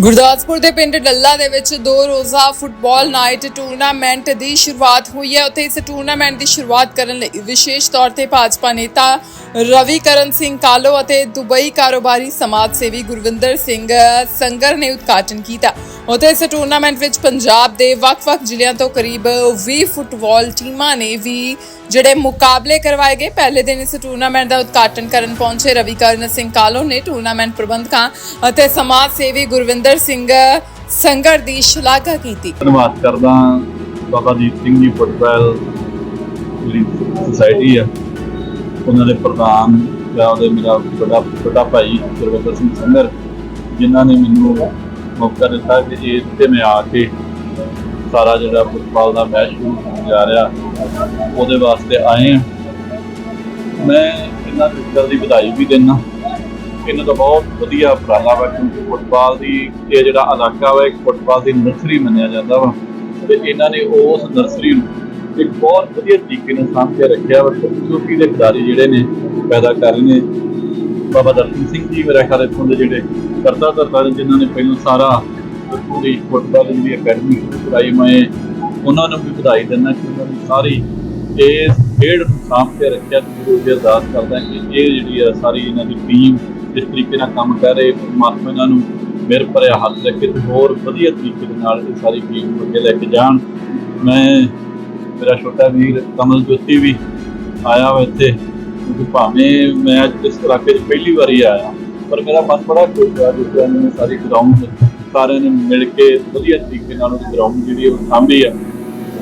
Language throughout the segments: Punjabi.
ਗੁਰਦਾਸਪੁਰ ਦੇ ਪਿੰਡ ਡੱਲਾ ਦੇ ਵਿੱਚ ਦੋ ਰੋਜ਼ਾ ਫੁੱਟਬਾਲ ਨਾਈਟ ਟੂਰਨਾਮੈਂਟ ਦੀ ਸ਼ੁਰੂਆਤ ਹੋਈ ਹੈ। ਉੱਥੇ ਇਸ ਟੂਰਨਾਮੈਂਟ ਦੀ ਸ਼ੁਰੂਆਤ ਕਰਨ ਲਈ ਵਿਸ਼ੇਸ਼ ਤੌਰ ਤੇ ਭਾਜਪਾ ਨੇਤਾ ਰਵੀ ਸਿੰਘ ਕਾਲੋ ਅਤੇ ਦੁਬਈ ਕਾਰੋਬਾਰੀ ਸਮਾਜ ਸੇਵੀ ਗੁਰਵਿੰਦਰ ਸਿੰਘ ਸੰਗਰ ਨੇ ਉਦਘਾਟਨ ਕੀਤਾ। ਉੱਥੇ ਇਸ ਟੂਰਨਾਮੈਂਟ ਵਿੱਚ ਪੰਜਾਬ ਦੇ ਵੱਖ-ਵੱਖ ਜ਼ਿਲ੍ਹਿਆਂ ਤੋਂ ਕਰੀਬ 20 ਫੁੱਟਬਾਲ ਟੀਮਾਂ ਨੇ ਵੀ ਜਿਹੜੇ ਮੁਕਾਬਲੇ ਕਰਵਾਏ ਗਏ। ਪਹਿਲੇ ਦਿਨ ਇਸ ਟੂਰਨਾਮੈਂਟ ਦਾ ਉਦਘਾਟਨ ਕਰਨ ਪਹੁੰਚੇ ਰਵੀ ਸਿੰਘ ਕਾਲੋ ਨੇ ਟੂਰਨਾਮੈਂਟ ਪ੍ਰਬੰਧਕਾਂ ਅਤੇ ਸਮਾਜ ਸੇਵੀ ਗੁਰਵਿੰਦਰ ਸਿੰਘ ਸੰਗਰ ਦੀ ਸ਼ਲਾਘਾ ਕੀਤੀ। ਧੰਨਵਾਦ ਕਰਦਾ ਬਾਬਾ ਦੀਪ ਸਿੰਘ ਜੀ, ਫੁੱਟਬਾਲ ਜਿਹੜੀ ਸੁਸਾਇਟੀ ਆ। ਉਹਨਾਂ ਦੇ ਪ੍ਰਧਾਨ ਜਾਂ ਉਹਦੇ ਮੇਰਾ ਵੱਡਾ ਵੱਡਾ ਭਾਈ ਗੁਰਵਿੰਦਰ ਸਿੰਘ ਸੰਗਰ ਜਿਨ੍ਹਾਂ ਨੇ ਮੈਨੂੰ ਮੌਕਾ ਦਿੱਤਾ ਕਿ ਇਹ ਤੇ ਮੈਂ ਆ ਕੇ ਸਾਰਾ ਜਿਹੜਾ ਫੁੱਟਬਾਲ ਦਾ ਮੈਚ ਸ਼ੁਰੂ ਹੋਣ ਜਾ ਰਿਹਾ, ਉਹਦੇ ਵਾਸਤੇ ਆਏ ਆ ਮੈਂ ਇਹਨਾਂ ਨੂੰ ਗੱਲ ਦੀ ਵਧਾਈ ਵੀ ਦਿੰਦਾ ਇਹਨਾਂ ਦਾ ਬਹੁਤ ਵਧੀਆ ਉਪਰਾਲਾ ਵਾ, ਕਿਉਂਕਿ ਫੁੱਟਬਾਲ ਦੀ ਇਹ ਜਿਹੜਾ ਇਲਾਕਾ ਵਾ, ਇੱਕ ਫੁੱਟਬਾਲ ਦੀ ਨਰਸਰੀ ਮੰਨਿਆ ਜਾਂਦਾ ਵਾ। ਤੇ ਇਹਨਾਂ ਨੇ ਉਸ ਨਰਸਰੀ ਨੂੰ ਇੱਕ ਬਹੁਤ ਵਧੀਆ ਤਰੀਕੇ ਨਾਲ ਸਾਂਭ ਕੇ ਰੱਖਿਆ ਵਾ। ਕਿਉਂਕਿ ਦੇ ਖਿਡਾਰੀ ਜਿਹੜੇ ਨੇ, ਪੈਦਾ ਕਰ ਰਹੇ ਨੇ। ਬਾਬਾ ਦਰਸ਼ਨ ਸਿੰਘ ਜੀ ਮੇਰਾ ਖਿਆਲ ਇੱਥੋਂ ਦੇ ਜਿਹੜੇ ਕਰਤਾ ਧਰਤਾ ਨੇ, ਜਿਨ੍ਹਾਂ ਨੇ ਪਹਿਲਾਂ ਸਾਰਾ ਪੂਰੀ ਫੁੱਟਬਾਲ ਦੀ ਅਕੈਡਮੀ ਸ਼ੁਰੂ ਕਰਾਈ, ਮੈਂ ਉਹਨਾਂ ਨੂੰ ਵੀ ਵਧਾਈ ਦਿੰਦਾ ਕਿ ਉਹਨਾਂ ਨੇ ਸਾਰੀ ਇਸ ਖੇਡ ਨੂੰ ਸਾਂਭ ਕੇ ਰੱਖਿਆ। ਤੇ ਗੁਰੂ ਜੀ ਅਰਦਾਸ ਕਰਦਾ ਕਿ ਇਹ ਜਿਹੜੀ ਆ ਸਾਰੀ ਇਹਨਾਂ ਦੀ ਟੀਮ ਜਿਸ ਤਰੀਕੇ ਨਾਲ ਕੰਮ ਕਰ ਰਹੇ, ਪਰਮਾਤਮਾ ਇਹਨਾਂ ਨੂੰ ਮਿਹਰ ਭਰਿਆ ਹੱਥ ਰੱਖੇ ਤੇ ਹੋਰ ਵਧੀਆ ਤਰੀਕੇ ਦੇ ਨਾਲ ਇਹ ਸਾਰੀ ਟੀਮ ਨੂੰ ਅੱਗੇ ਲੈ ਕੇ ਜਾਣ। ਮੈਂ ਮੇਰਾ ਛੋਟਾ ਵੀਰ ਕਮਲ ਜੋਤੀ ਵੀ ਆਇਆ ਵਾ ਇੱਥੇ। ਕਿਉਂਕਿ ਭਾਵੇਂ ਮੈਂ ਇਸ ਇਲਾਕੇ 'ਚ ਪਹਿਲੀ ਵਾਰੀ ਆਇਆ, ਪਰ ਮੇਰਾ ਮਨ ਬੜਾ ਖੁਸ਼ ਹੋਇਆ ਜਿਸ ਤਰ੍ਹਾਂ ਨੇ ਸਾਰੀ ਗਰਾਊਂਡ ਸਾਰਿਆਂ ਨੇ ਮਿਲ ਕੇ ਵਧੀਆ ਤਰੀਕੇ ਨਾਲ ਉਹ ਗਰਾਊਂਡ ਜਿਹੜੀ ਉਹ ਸਾਂਭੀ ਆ।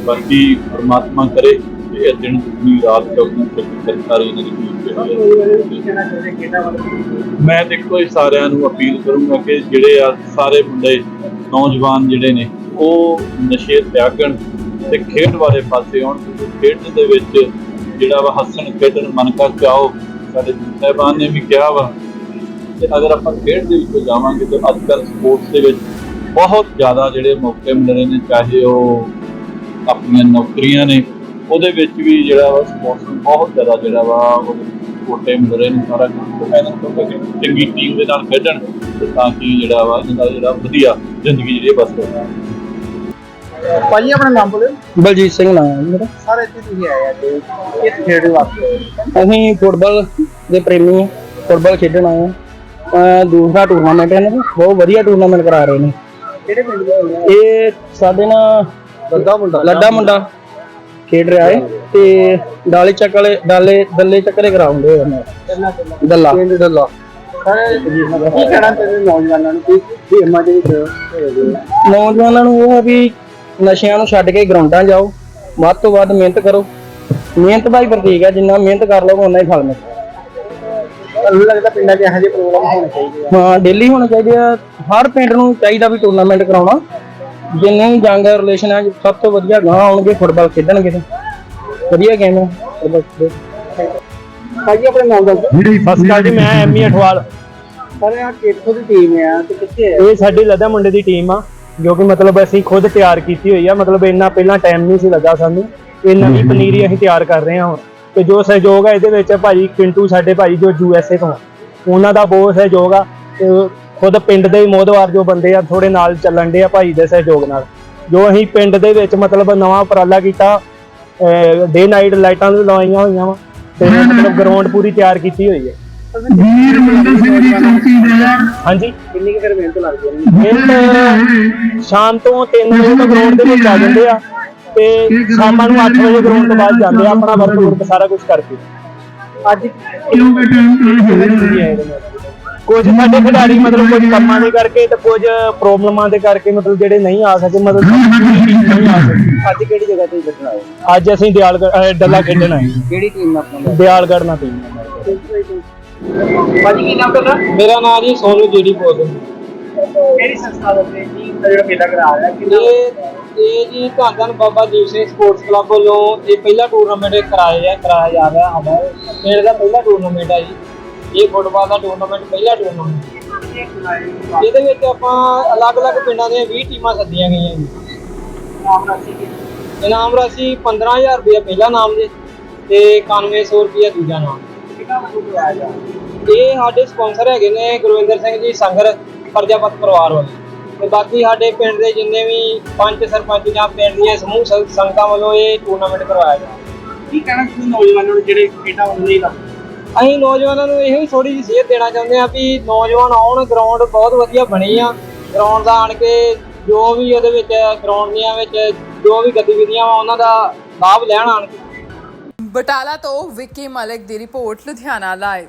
ਬਾਕੀ ਪਰਮਾਤਮਾ ਕਰੇ ਇਹ ਦਿਨ ਦੁਨੀ ਰਾਤ ਚੌਕੀ ਪ੍ਰਤੀ ਸਾਰੀ ਇਹਨਾਂ ਦੀ ਟੀਮ ਮੈਂ ਦੇਖੋ ਇੱਕੋ ਹੀ ਸਾਰਿਆਂ ਨੂੰ ਅਪੀਲ ਕਰੂੰਗਾ ਕਿ ਜਿਹੜੇ ਆ ਸਾਰੇ ਮੁੰਡੇ, ਨੌਜਵਾਨ ਜਿਹੜੇ ਨੇ, ਉਹ ਨਸ਼ੇ ਤਿਆਗਣ ਤੇ ਖੇਡ ਵਾਲੇ ਪਾਸੇ ਆਉਣ ਖੇਡ ਦੇ ਵਿੱਚ ਜਿਹੜਾ ਵਾ ਹੱਸਣ, ਖੇਡਣ, ਮਨ ਕਾ ਚਾਓ ਸਾਡੇ ਗੁਰੂ ਸਾਹਿਬਾਨ ਨੇ ਵੀ ਕਿਹਾ ਵਾ ਤੇ ਅਗਰ ਆਪਾਂ ਖੇਡ ਦੇ ਵਿੱਚ ਜਾਵਾਂਗੇ ਤਾਂ ਅੱਜ ਕੱਲ੍ਹ ਸਪੋਰਟਸ ਦੇ ਵਿੱਚ ਬਹੁਤ ਜ਼ਿਆਦਾ ਜਿਹੜੇ ਮੌਕੇ ਮਿਲ ਰਹੇ ਨੇ, ਚਾਹੇ ਉਹ ਆਪਣੀਆਂ ਨੌਕਰੀਆਂ ਨੇ, ਉਹਦੇ ਵਿੱਚ ਵੀ ਜਿਹੜਾ ਵਾ ਸਪੋਰਟਸ ਨੂੰ ਬਹੁਤ ਜ਼ਿਆਦਾ ਜਿਹੜਾ ਵਾ ਉਹਦੇ ਕੋਟੇ ਮਿਲ ਰਹੇ ਨੇ, ਸਾਰਾ ਕੁਝ ਤੇ ਕਰਕੇ ਚੰਗੀ ਟੀਮ ਦੇ ਨਾਲ ਖੇਡਣ ਤੇ ਤਾਂ ਕਿ ਜਿਹੜਾ ਵਾ ਇਹਨਾਂ ਦਾ ਜਿਹੜਾ ਵਧੀਆ ਜ਼ਿੰਦਗੀ ਜਿਹੜੀ ਬਸ ਹੋ ਭਾਜੀ ਆਪਣਾ ਨਾਮ ਬੋਲੇ ਬਲਜੀਤ ਸਿੰਘ ਨਾਮ ਹੈ ਜੀ ਮੇਰਾ। ਸਾਰੇ ਇੱਥੇ ਤੁਸੀਂ ਆਏ ਆ ਤੇ ਇਸ ਖੇਡ ਵਾਸਤੇ ਅਸੀਂ ਫੁੱਟਬਾਲ ਦੇ ਪ੍ਰੇਮੀ ਹਾਂ ਫੁੱਟਬਾਲ ਖੇਡਣ ਆਏ ਹਾਂ। ਅਹ ਦੂਸਰਾ ਟੂਰਨਾਮੈਂਟ ਹੈ ਨਾ ਜੀ, ਬਹੁਤ ਵਧੀਆ ਟੂਰਨਾਮੈਂਟ ਕਰਾ ਰਹੇ ਨੇ। ਕਿਹੜੇ ਪਿੰਡ ਦੇ ਹੋਏ ਆ ਇਹ ਸਾਡੇ ਨਾਲ ਲੱਦਾ ਮੁੰਡਾ। ਲੱਡਾ ਮੁੰਡਾ ਖੇਡ ਰਿਹਾ ਹੈ ਤੇ ਡਾਲੇ ਚੱਕ ਵਾਲੇ ਡਾਲੇ ਦੱਲੇ ਚੱਕਰੇ ਕਰਾਉਂਦੇ ਉਹਨਾਂ ਦੱਲਾ ਪਿੰਡ ਡੱਲਾ। ਸਾਰੇ ਕੀ ਕਹਿਣਾ ਚਾਹੁੰਦੇ ਨੌਜਵਾਨਾਂ ਨੂੰ? ਕਿ ਗੇਮਾਂ ਦੇ ਵਿੱਚ? ਨੌਜਵਾਨਾਂ ਨੂੰ ਇਹ ਹੈ ਵੀ ਨਸ਼ਿਆਂ ਨੂੰ ਛੱਡ ਕੇ ਗਰਾਊਂਡਾਂ ਜਾਓ ਵੱਧ ਤੋਂ ਵੱਧ ਮਿਹਨਤ ਕਰੋ। ਮਿਹਨਤ ਦਾ ਹੀ ਪ੍ਰਤੀਕ ਹੈ ਜਿੰਨਾ ਮਿਹਨਤ ਕਰ ਲਓਗੇ ਉਨਾ ਹੀ ਫਲ ਮਿਲਦਾ। ਮੈਨੂੰ ਲੱਗਦਾ ਪਿੰਡਾਂ 'ਚ ਇਹੋ ਜਿਹੇ ਪ੍ਰੋਗਰਾਮ ਹੋਣੇ ਚਾਹੀਦੇ ਆ? ਹਾਂ ਡੇਲੀ ਹੋਣਾ ਚਾਹੀਦੇ ਹਰ ਪਿੰਡ ਨੂੰ ਚਾਹੀਦਾ ਵੀ ਟੂਰਨਾਮੈਂਟ ਕਰਾਉਣਾ। ਜਿੰਨੇ ਵੀ ਜੰਗ ਰਿਲੇਸ਼ਨ ਆ ਸਭ ਤੋਂ ਵਧੀਆ ਗਾਂ ਆਉਣਗੇ ਫੁੱਟਬਾਲ ਖੇਡਣਗੇ ਤੇ। ਵਧੀਆ ਗੇਮ ਹੈ ਫੁੱਟਬਾਲ ਖੇਡ ਭਾਜੀ ਆਪਣੇ ਨਾਮ ਦੱਸੋ ਸਤਿ ਸ਼੍ਰੀ ਅਕਾਲ ਜੀ ਮੈਂ ਐਮੀ ਅਠਵਾਲ। ਸਾਰੇ ਆ ਕਿੱਥੋਂ ਦੀ ਟੀਮ ਆ ਤੇ ਕਿੱਥੇ ਆ? ਇਹ ਸਾਡੀ ਲੱਦਾ ਮੁੰਡੇ ਦੀ ਟੀਮ ਆ। ਜੋ ਕਿ ਮਤਲਬ ਅਸੀਂ ਖੁਦ ਤਿਆਰ ਕੀਤੀ ਹੋਈ ਆ ਮਤਲਬ ਇੰਨਾ ਪਹਿਲਾਂ ਟਾਈਮ ਨਹੀਂ ਸੀ ਲੱਗਾ ਸਾਨੂੰ। ਇਹ ਨਵੀਂ ਪਨੀਰੀ ਅਸੀਂ ਤਿਆਰ ਕਰ ਰਹੇ ਹਾਂ ਹੁਣ। ਤੇ ਜੋ ਸਹਿਯੋਗ ਹੈ ਇਹਦੇ ਵਿੱਚ ਭਾਜੀ ਕਿੰਟੂ ਸਾਡੇ ਭਾਈ ਜੋ ਯੂਐਸਏ ਤੋਂ ਆ, ਉਹਨਾਂ ਦਾ ਬਹੁਤ ਸਹਿਯੋਗ ਆ। ਤੇ ਖੁਦ ਪਿੰਡ ਦੇ ਹੀ ਮੋਦਵਾਰ ਜੋ ਬੰਦੇ ਆ ਥੋੜੇ ਨਾਲ ਚੱਲਣ ਦੇ ਆ ਭਾਈ ਦੇ ਸਹਿਯੋਗ ਨਾਲ। ਜੋ ਅਸੀਂ ਪਿੰਡ ਦੇ ਵਿੱਚ ਮਤਲਬ ਨਵਾਂ ਉਪਰਾਲਾ ਕੀਤਾ ਡੇ ਨਾਈਟ ਲਾਈਟਾਂ ਵੀ ਲਵਾਈਆਂ ਹੋਈਆਂ ਵਾ ਤੇ ਮਤਲਬ ਗਰਾਊਂਡ ਪੂਰੀ ਤਿਆਰ ਕੀਤੀ ਹੋਈ ਹੈ। ਹਾਂਜੀ। ਕਿੰਨੀ ਕੁ ਕਰ ਮਿਹਨਤ ਲੱਗਦੀ ਹੈ ਮਿਹਨਤ ਸ਼ਾਮ ਤੋਂ 3 ਵਜੇ ਤੋਂ ਗਰਾਊਂਡ ਦੇ ਵਿੱਚ ਆ ਜਾਂਦੇ ਆ ਤੇ ਸ਼ਾਮਾਂ ਨੂੰ 8 ਵਜੇ ਗਰਾਊਂਡ ਤੋਂ ਬਾਅਦ ਜਾਂਦੇ ਆ ਆਪਣਾ ਵਰਕ ਵਰਕ ਸਾਰਾ ਕੁਝ ਕਰਕੇ। ਅੱਜ ਕੁਝ ਸਾਡੇ ਖਿਡਾਰੀ ਮਤਲਬ ਕੁਝ ਕੰਮਾਂ ਦੇ ਕਰਕੇ ਤੇ ਕੁਝ ਪ੍ਰੋਬਲਮਾਂ ਦੇ ਕਰਕੇ ਮਤਲਬ ਜਿਹੜੇ ਨਹੀਂ ਆ ਸਕੇ ਮਤਲਬ ਸਾਡੀ team ਨਹੀਂ ਆ ਸਕੀ ਅੱਜ ਕਿਹੜੀ ਜਗ੍ਹਾ ਤੇ ਬੈਠਣਾ ਹੈ? ਅੱਜ ਅਸੀਂ ਦਿਆਲਗੜ੍ਹ ਅਹ ਡੱਲਾ ਖੇਡਣ ਹਾਂ। ਕਿਹੜੀ ਟੀਮ ਨਾਲ ਆਪਣਾ ਦਿਆਲਗੜ੍ਹ ਨਾਲ ਟੀਮ ਭਾਜੀ ਕੀ ਨਾਮ ਤੁਹਾਡਾ? ਮੇਰਾ ਨਾਮ ਜੀ ਸੋਨੂ ਜੀਡੀ ਬੋਲ। ਕਿਹੜੀ ਸੰਸਥਾ ਦਾ ਜਿਹੜਾ ਮੇਲਾ ਕਰਾ ਰਿਹਾ ਕਿੰਨਾ ਇਹ ਇਹ ਜੀ ਧੰਨ ਬਾਬਾ ਦੀਪ ਸਿੰਘ ਸਪੋਰਟਸ ਕਲੱਬ ਵੱਲੋਂ ਇਹ ਪਹਿਲਾ ਟੂਰਨਾਮੈਂਟ ਕਰਾਇਆ ਹੈ ਕਰਾਇਆ ਜਾ ਰਿਹਾ ਹੈ। ਪਿੰਡ ਦਾ ਪਹਿਲਾ ਟੂਰਨਾਮੈਂਟ ਹੈ ਜੀ। ਇਹ ਫੁੱਟਬਾਲ ਦਾ ਟੂਰਨਾਮੈਂਟ ਪਹਿਲਾ ਟੂਰਨਾਮੈਂਟ ਇਹਦੇ ਵਿੱਚ ਆਪਾਂ ਅਲੱਗ-ਅਲੱਗ ਪਿੰਡਾਂ ਦੀਆਂ 20 ਟੀਮਾਂ ਸੱਦੀਆਂ ਗਈਆਂ ਜੀ। ਇਨਾਮ ਰਾਸ਼ੀ 15000 ਰੁਪਏ ਪਹਿਲਾ ਨਾਮ ਜੀ ਤੇ 9100 ਰੁਪਏ ਦੂਜਾ ਨਾਮ। ਇਹ ਸਾਡੇ ਸਪਾਂਸਰ ਹੈਗੇ ਨੇ ਗੁਰਵਿੰਦਰ ਸਿੰਘ ਜੀ ਸੰਗਰ ਪ੍ਰਜਾਪਤ ਪਰਿਵਾਰ ਵਾਲੇ। ਤੇ ਬਾਕੀ ਸਾਡੇ ਪਿੰਡ ਦੇ ਜਿੰਨੇ ਵੀ ਪੰਚ ਸਰਪੰਚ ਜਾਂ ਪਿੰਡ ਦੀਆਂ ਸਮੂਹ ਸ- ਸੰਗਤਾਂ ਵੱਲੋਂ ਇਹ ਟੂਰਨਾਮੈਂਟ ਕਰਵਾਇਆ ਗਿਆ। ਕੀ ਕਹਿਣਾ ਤੁਸੀਂ ਨੌਜਵਾਨਾਂ ਨੂੰ ਜਿਹੜੇ ਖੇਡਾਂ ਵੱਲ ਨਹੀਂ ਲੱਗਦੇ ਅਸੀਂ ਨੌਜਵਾਨਾਂ ਨੂੰ ਇਹੋ ਹੀ ਥੋੜੀ ਜਿਹੀ ਸੇਧ ਦੇਣਾ ਚਾਹੁੰਦੇ ਹਾਂ ਵੀ ਨੌਜਵਾਨ ਆਉਣ ਗਰਾਊਂਡ ਬਹੁਤ ਵਧੀਆ ਬਣੀ ਆ। ਗਰਾਊਂਡ ਦਾ ਆਣ ਕੇ ਜੋ ਵੀ ਉਹਦੇ ਵਿੱਚ ਗਰਾਊਂਡ ਦੀਆਂ ਵਿੱਚ ਜੋ ਵੀ ਗਤੀਵਿਧੀਆਂ ਵਾ ਉਹਨਾਂ ਦਾ ਲਾਭ ਲੈਣ ਆਣ ਕੇ। ਬਟਾਲਾ ਤੋਂ ਵਿੱਕੀ ਮਲਿਕ ਦੀ ਰਿਪੋਰਟ ਲੁਧਿਆਣਾ ਲਾਈਵ।